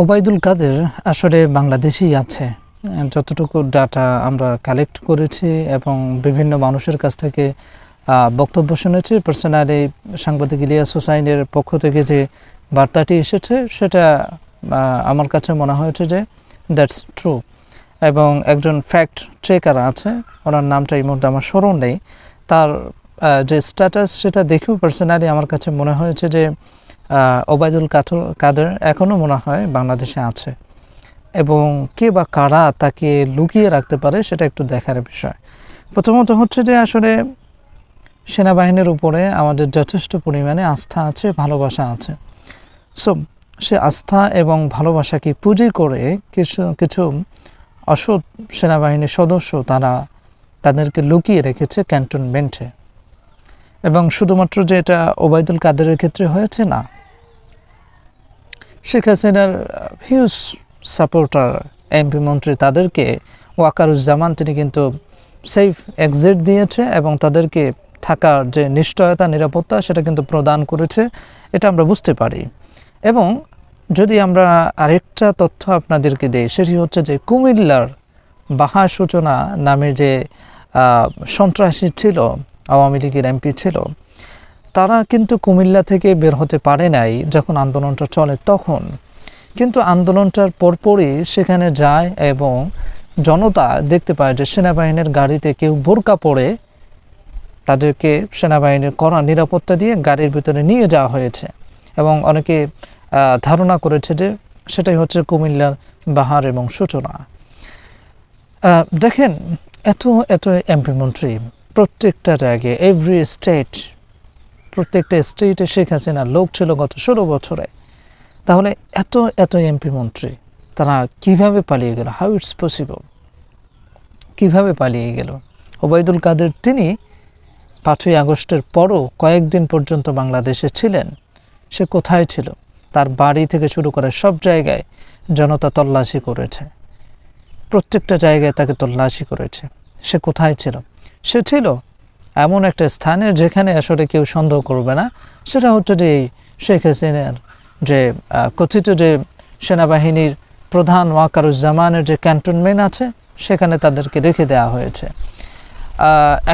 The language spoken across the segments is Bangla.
ওবায়দুল কাদের আসলে বাংলাদেশেই আছে। যতটুকু ডাটা আমরা কালেক্ট করেছি এবং বিভিন্ন মানুষের কাছ থেকে বক্তব্য শুনেছি পার্সোনালি সাংবাদিক ইলিয়াস হোসাইনের পক্ষ থেকে যে বার্তাটি এসেছে, সেটা আমার কাছে মনে হয়েছে যে দ্যাটস ট্রু এবং একজন ফ্যাক্ট চেকার আছে, ওনার নামটা এই মুহূর্তে আমার স্মরণ নেই। তার যে স্ট্যাটাস সেটা দেখেও পার্সোনালি আমার কাছে মনে হয়েছে যে ওবায়দুল কাতুর, কাদের এখনও মনে হয় বাংলাদেশে আছে। এবং কে বা কারা তাকে লুকিয়ে রাখতে পারে সেটা একটু দেখার বিষয়। প্রথমত হচ্ছে যে আসলে সেনাবাহিনীর উপরে আমাদের যথেষ্ট পরিমাণে আস্থা আছে, ভালোবাসা আছে। সো সে আস্থা এবং ভালোবাসাকে পুঁজি করে কিছু কিছু অসৎ সেনাবাহিনীর সদস্য তারা তাদেরকে লুকিয়ে রেখেছে ক্যান্টনমেন্টে এবং শুধুমাত্র যে এটা ওবায়দুল কাদেরের ক্ষেত্রে হয়েছে না শেখ হাসিনার হিউজ সাপোর্টার এমপি মন্ত্রী তাদেরকে ওয়াকারুজ্জামান, তিনি কিন্তু সেফ এক্সিট দিয়েছে এবং তাদেরকে থাকার যে নিশ্চয়তা, নিরাপত্তা, সেটা কিন্তু প্রদান করেছে, এটা আমরা বুঝতে পারি। এবং যদি আমরা আরেকটা তথ্য আপনাদেরকে দিই, সেটি হচ্ছে যে কুমিল্লার বাহা সূচনা নামে যে সন্ত্রাসী ছিল, আওয়ামী লীগের এমপি ছিল তারা কিন্তু কুমিল্লা থেকে বের হতে পারে নাই যখন আন্দোলনটা চলে তখন। কিন্তু আন্দোলনটার পরপরই সেখানে যায় এবং জনতা দেখতে পায় যে সেনাবাহিনীর গাড়িতে কেউ বোরকা পরে তাদেরকে সেনাবাহিনীর কড়া নিরাপত্তা দিয়ে গাড়ির ভিতরে নিয়ে যাওয়া হয়েছে এবং অনেকে ধারণা করেছে যে সেটাই হচ্ছে কুমিল্লার বাহার এবং সূচনা। দেখেন, এত এত এমপি মন্ত্রী প্রত্যেকটা জায়গায় এভরি স্টেট প্রত্যেকটা স্টেটে শেখ হাসিনার লোক ছিল গত ষোলো বছরে। তাহলে এত এত এমপি মন্ত্রী, তারা কীভাবে পালিয়ে গেল? হাউ ইটস পসিবল কীভাবে পালিয়ে গেল? ওবায়দুল কাদের তিনি পাঁচই আগস্টের পরও কয়েকদিন পর্যন্ত বাংলাদেশে ছিলেন। সে কোথায় ছিল? তার বাড়ি থেকে শুরু করে সব জায়গায় জনতা তল্লাশি করেছে। প্রত্যেকটা জায়গায় তাকে তল্লাশি করেছে। সে কোথায় ছিল? সে ছিল এমন একটা স্থানে যেখানে আসলে কেউ সন্দেহ করবে না। সেটা হচ্ছে যে এই শেখ হাসিনার যে কথিত যে সেনাবাহিনীর প্রধান ওয়াকারুজ্জামানের যে ক্যান্টনমেন্ট আছে, সেখানে তাদেরকে রেখে দেওয়া হয়েছে।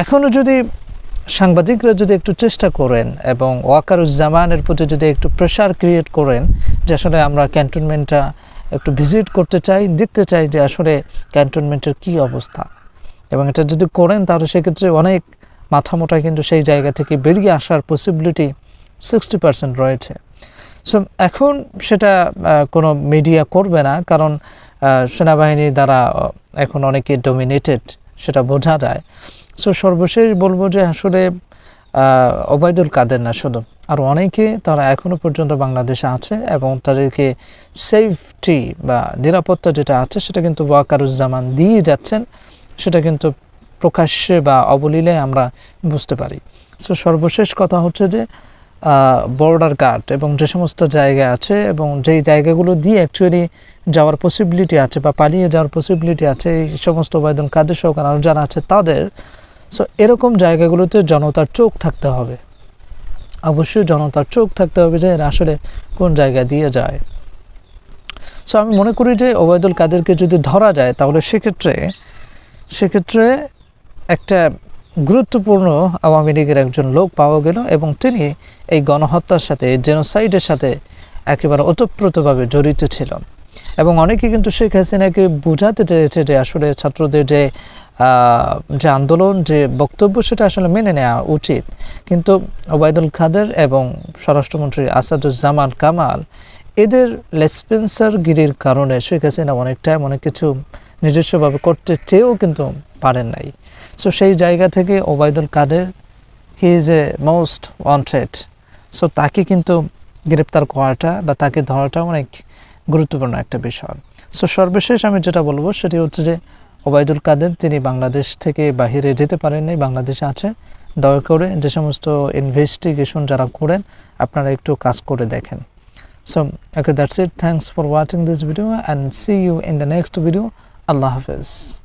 এখনও যদি সাংবাদিকরা যদি একটু চেষ্টা করেন এবং ওয়াকারুজ্জামানের প্রতি যদি একটু প্রেশার ক্রিয়েট করেন যে আসলে আমরা ক্যান্টনমেন্টটা একটু ভিজিট করতে চাই, দেখতে চাই যে আসলে ক্যান্টনমেন্টের কি অবস্থা। এবং এটা যদি করেন তাহলে সেক্ষেত্রে অনেক মাথা মোটা কিন্তু সেই জায়গা থেকে বেরিয়ে আসার পসিবিলিটি সিক্সটি পার্সেন্ট রয়েছে। সো এখন সেটা কোনো মিডিয়া করবে না, কারণ সেনাবাহিনী দ্বারা এখন অনেকে ডমিনেটেড সেটা বোঝা যায়। সো সর্বশেষ বলব যে আসলে ওবায়দুল কাদের না শুধু আর অনেকে তারা এখনও পর্যন্ত বাংলাদেশে আছে এবং তাদেরকে সেফটি বা নিরাপত্তা যেটা আছে, সেটা কিন্তু ওয়াকারুজ্জামান দিয়ে যাচ্ছেন, সেটা কিন্তু প্রকাশ্যে বা অবলীলে আমরা বুঝতে পারি। সো সর্বশেষ কথা হচ্ছে যে বর্ডার গার্ড এবং যে সমস্ত জায়গা আছে এবং যেই জায়গাগুলো দিয়ে অ্যাকচুয়ালি যাওয়ার পসিবিলিটি আছে বা পালিয়ে যাওয়ার পসিবিলিটি আছে, এই সমস্ত ওবায়দুল কাদের সহকার আরও যারা আছে তাদের, সো এরকম জায়গাগুলোতে জনতার চোখ থাকতে হবে। অবশ্যই জনতার চোখ থাকতে হবে যে এরা আসলে কোন জায়গা দিয়ে যায়। সো আমি মনে করি যে ওবায়দুল কাদেরকে যদি ধরা যায় তাহলে সেক্ষেত্রে সেক্ষেত্রে একটা গুরুত্বপূর্ণ আওয়ামী লীগের একজন লোক পাওয়া গেল এবং তিনি এই গণহত্যার সাথে জেনোসাইডের সাথে একেবারে ওতপ্রোতভাবে জড়িত ছিল এবং অনেকে কিন্তু শেখ হাসিনাকে বোঝাতে চেয়েছে যে আসলে ছাত্রদের যে যে আন্দোলন, যে বক্তব্য, সেটা আসলে মেনে নেওয়া উচিত। কিন্তু ওবায়দুল খাদের এবং স্বরাষ্ট্রমন্ত্রী আসাদুজ্জামান কামাল এদের লেসপেন্সার গিরির কারণে শেখ হাসিনা অনেকটা অনেক কিছু নিজস্বভাবে করতে চেয়েও কিন্তু পারেন নাই সো সেই জায়গা থেকে Obaidul Quader he is a most wanted so তাকে কিন্তু গ্রেপ্তার করাটা বা তাকে ধরাটা অনেক গুরুত্বপূর্ণ একটা বিষয় সো সর্বশেষ আমি যেটা বলব সেটি হচ্ছে যে ওবায়দুল কাদের তিনি বাংলাদেশ থেকে বাহিরে যেতে পারেননি বাংলাদেশে আছে দয়া করে যে সমস্ত ইনভেস্টিগেশন যারা করেন আপনারা একটু কাজ করে দেখেন So, okay, that's it. Thanks for watching this video and see you in the next video. Allah Hafiz.